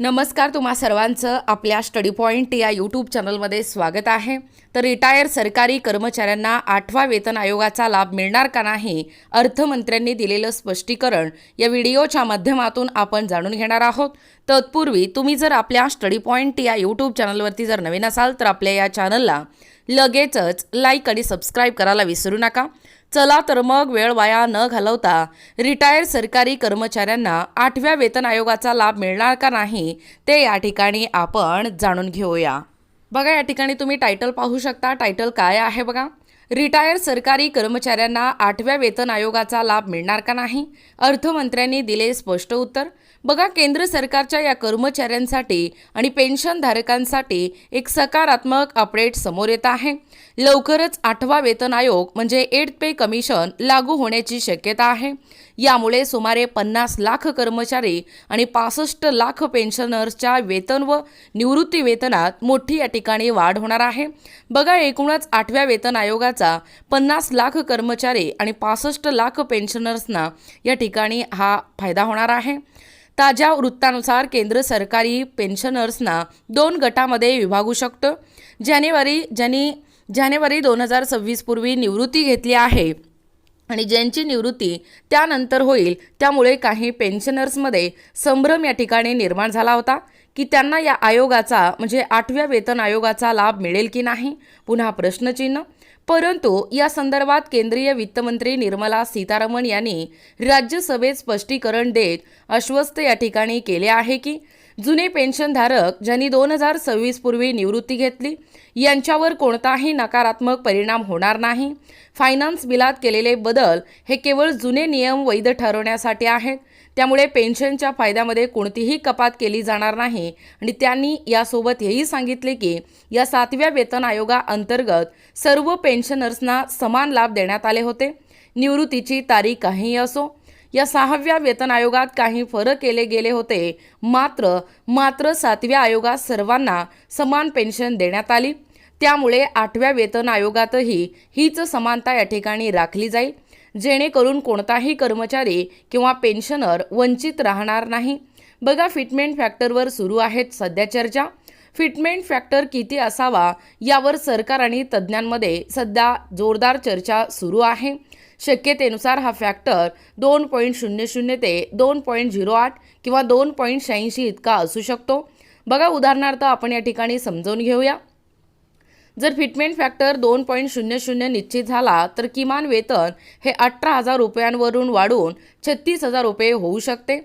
नमस्कार तुम्हा सर्वांचं. आपल्या स्टडी पॉईंट या यूट्यूब चॅनलमध्ये स्वागत आहे. तर रिटायर सरकारी कर्मचाऱ्यांना आठवा वेतन आयोगाचा लाभ मिळणार का नाही अर्थमंत्र्यांनी दिलेलं स्पष्टीकरण या व्हिडिओच्या माध्यमातून आपण जाणून घेणार आहोत. तत्पूर्वी तुम्ही जर आपल्या स्टडी पॉईंट या यूट्यूब चॅनलवरती जर नवीन असाल तर आपल्या या चॅनलला लगेचच लाईक आणि सबस्क्राईब करायला विसरू नका. चला तर मग वेळ वाया न घालवता रिटायर सरकारी कर्मचाऱ्यांना आठव्या वेतन आयोगाचा लाभ मिळणार का नाही ते या ठिकाणी आपण जाणून घेऊया. बघा या ठिकाणी तुम्ही टायटल पाहू शकता. टायटल काय आहे बघा? रिटायर सरकारी कर्मचाऱ्यांना आठव्या वेतन आयोगाचा लाभ मिळणार का नाही? अर्थमंत्र्यांनी दिले स्पष्ट उत्तर. बघा केंद्र सरकारच्या या कर्मचाऱ्यांसाठी आणि पेन्शनधारकांसाठी एक सकारात्मक अपडेट समोर येत आहे. लवकरच आठवा वेतन आयोग म्हणजे एड पे कमिशन लागू होण्याची शक्यता आहे. यामुळे सुमारे पन्नास लाख कर्मचारी आणि पासष्ट लाख पेन्शनर्सच्या वेतन व निवृत्ती वेतनात मोठी या ठिकाणी वाढ होणार आहे. बघा एकूणच आठव्या वेतन आयोगाचा पन्नास लाख कर्मचारी आणि पासष्ट लाख पेन्शनर्सना या ठिकाणी हा फायदा होणार आहे. ताज्या वृत्तानुसार केंद्र सरकारी पेन्शनर्सना दोन गटामध्ये विभागू शकतं. जानेवारी ज्यांनी जानेवारी दोन हजार सव्वीस पूर्वी निवृत्ती घेतली आहे आणि ज्यांची निवृत्ती त्यानंतर होईल त्यामुळे काही पेन्शनर्समध्ये संभ्रम या ठिकाणी निर्माण झाला होता. की त्यांना या आयोगाचा म्हणजे आठव्या वेतन आयोगाचा लाभ मिळेल की नाही? पुन्हा प्रश्नचिन्ह. परंतु या संदर्भात केंद्रीय वित्तमंत्री निर्मला सीतारामन यांनी राज्यसभेत स्पष्टीकरण देत अश्वस्त या ठिकाणी केले आहे की जुने पेन्शनधारक ज्यांनी दोन हजार सव्वीस पूर्वी निवृत्ती घेतली यांच्यावर कोणताही नकारात्मक परिणाम होणार नाही. फायनान्स बिलात केलेले बदल हे केवळ जुने नियम वैध ठरवण्यासाठी आहेत. त्यामुळे पेन्शनच्या फायद्यामध्ये कोणतीही कपात केली जाणार नाही आणि त्यांनी यासोबत हेही सांगितले की या सातव्या वेतन आयोगाअंतर्गत सर्व पेन्शनर्सना समान लाभ देण्यात आले होते. निवृत्तीची तारीख काहीही असो या सहाव्या वेतन आयोगात काही फरक केले गेले होते. मात्र मात्र सातव्या आयोगात सर्वांना समान पेन्शन देण्यात आली. त्यामुळे आठव्या वेतन आयोगातही हीच समानता या ठिकाणी राखली जाईल. जेणेकरून कोणताही कर्मचारी किंवा पेन्शनर वंचित राहणार नाही. बघा फिटमेंट फॅक्टरवर सुरू आहेत सध्या चर्चा. फिटमेंट फॅक्टर किती असावा यावर सरकार आणि तज्ज्ञांमध्ये सध्या जोरदार चर्चा सुरू आहे. शक्यतेनुसार हा फॅक्टर दोन पॉईंट शून्य शून्य ते दोन पॉईंट झिरो आठ किंवा दोन पॉईंट शहाऐंशी इतका असू शकतो. बघा उदाहरणार्थ आपण या ठिकाणी समजावून घेऊया. जर फिटमेंट फॅक्टर दोन पॉईंट शून्य शून्य निश्चित झाला तर किमान वेतन हे अठरा हजार रुपयांवरून वाढून छत्तीस हजार रुपये होऊ शकते.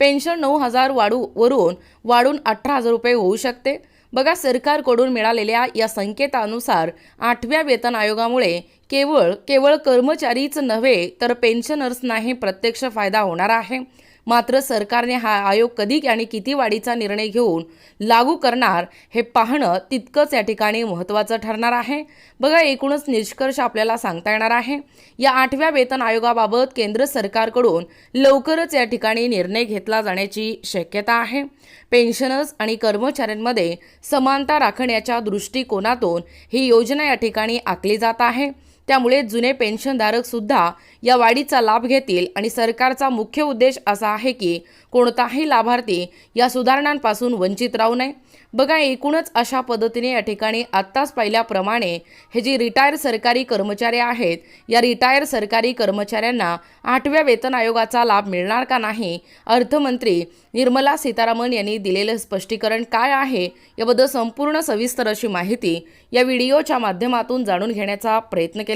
पेन्शन नऊ हजार वाढू वरून वाढून अठरा हजार रुपये होऊ शकते. बघा सरकारकडून मिळालेल्या या संकेतानुसार आठव्या वेतन आयोगामुळे केवळ केवळ कर्मचारीच नव्हे तर पेन्शनर्सनाही प्रत्यक्ष फायदा होणार आहे. मात्र सरकारने हा आयोग कधी आणि किती वाढीचा निर्णय घेऊन लागू करणार हे पाहणं तितकंच या ठिकाणी महत्त्वाचं ठरणार आहे. बघा एकूणच निष्कर्ष आपल्याला सांगता येणार आहे. या आठव्या वेतन आयोगाबाबत केंद्र सरकारकडून लवकरच या ठिकाणी निर्णय घेतला जाण्याची शक्यता आहे. पेन्शनर्स आणि कर्मचाऱ्यांमध्ये समानता राखण्याच्या दृष्टिकोनातून ही योजना या ठिकाणी आखली जात आहे. त्यामुळे जुने पेन्शनधारक सुद्धा या वाढीचा लाभ घेतील आणि सरकारचा मुख्य उद्देश असा आहे की कोणताही लाभार्थी या सुधारणांपासून वंचित राहू नये. बघा एकूणच अशा पद्धतीने या ठिकाणी आत्ताच पाहिल्याप्रमाणे हे जे रिटायर सरकारी कर्मचारी आहेत या रिटायर सरकारी कर्मचाऱ्यांना आठव्या वेतन आयोगाचा लाभ मिळणार का नाही? अर्थमंत्री निर्मला सीतारामन यांनी दिलेलं स्पष्टीकरण काय आहे? याबद्दल संपूर्ण सविस्तर अशी माहिती या व्हिडिओच्या माध्यमातून जाणून घेण्याचा प्रयत्न केला.